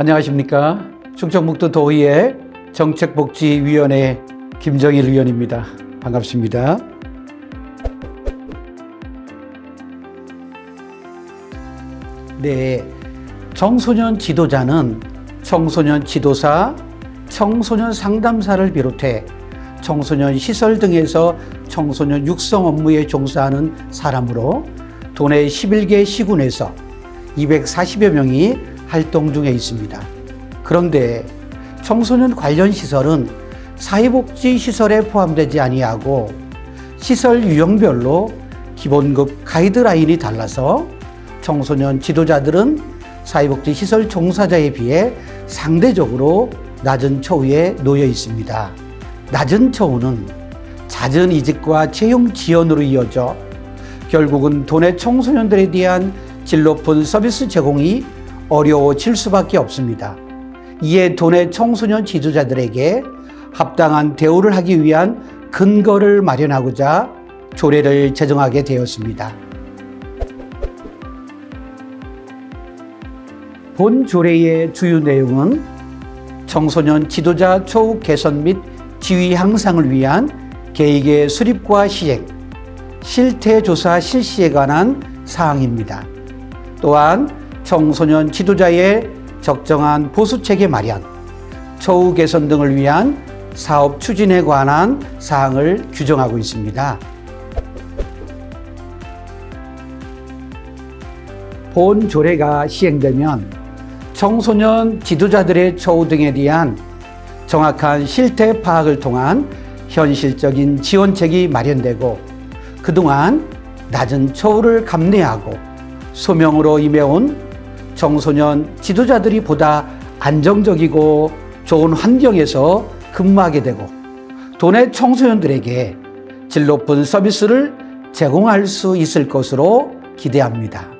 안녕하십니까. 충청북도 도의회 정책복지위원회 김정일 의원입니다. 반갑습니다. 네. 청소년 지도자는 청소년 지도사, 청소년 상담사를 비롯해 청소년 시설 등에서 청소년 육성 업무에 종사하는 사람으로 도내 11개 시군에서 240여 명이 활동 중에 있습니다. 그런데 청소년 관련 시설은 사회복지 시설에 포함되지 아니하고 시설 유형별로 기본급 가이드라인이 달라서 청소년 지도자들은 사회복지 시설 종사자에 비해 상대적으로 낮은 처우에 놓여 있습니다. 낮은 처우는 잦은 이직과 채용 지연으로 이어져 결국은 도내 청소년들에 대한 질 높은 서비스 제공이 어려워질 수밖에 없습니다. 이에 도내 청소년 지도자들에게 합당한 대우를 하기 위한 근거를 마련하고자 조례를 제정하게 되었습니다. 본 조례의 주요 내용은 청소년 지도자 처우 개선 및 지위 향상을 위한 계획의 수립과 시행, 실태 조사 실시에 관한 사항입니다. 또한 청소년 지도자의 적정한 보수 체계 마련, 처우 개선 등을 위한 사업 추진에 관한 사항을 규정하고 있습니다. 본 조례가 시행되면 청소년 지도자들의 처우 등에 대한 정확한 실태 파악을 통한 현실적인 지원책이 마련되고 그동안 낮은 처우를 감내하고 소명으로 임해온 청소년 지도자들이 보다 안정적이고 좋은 환경에서 근무하게 되고 도내 청소년들에게 질 높은 서비스를 제공할 수 있을 것으로 기대합니다.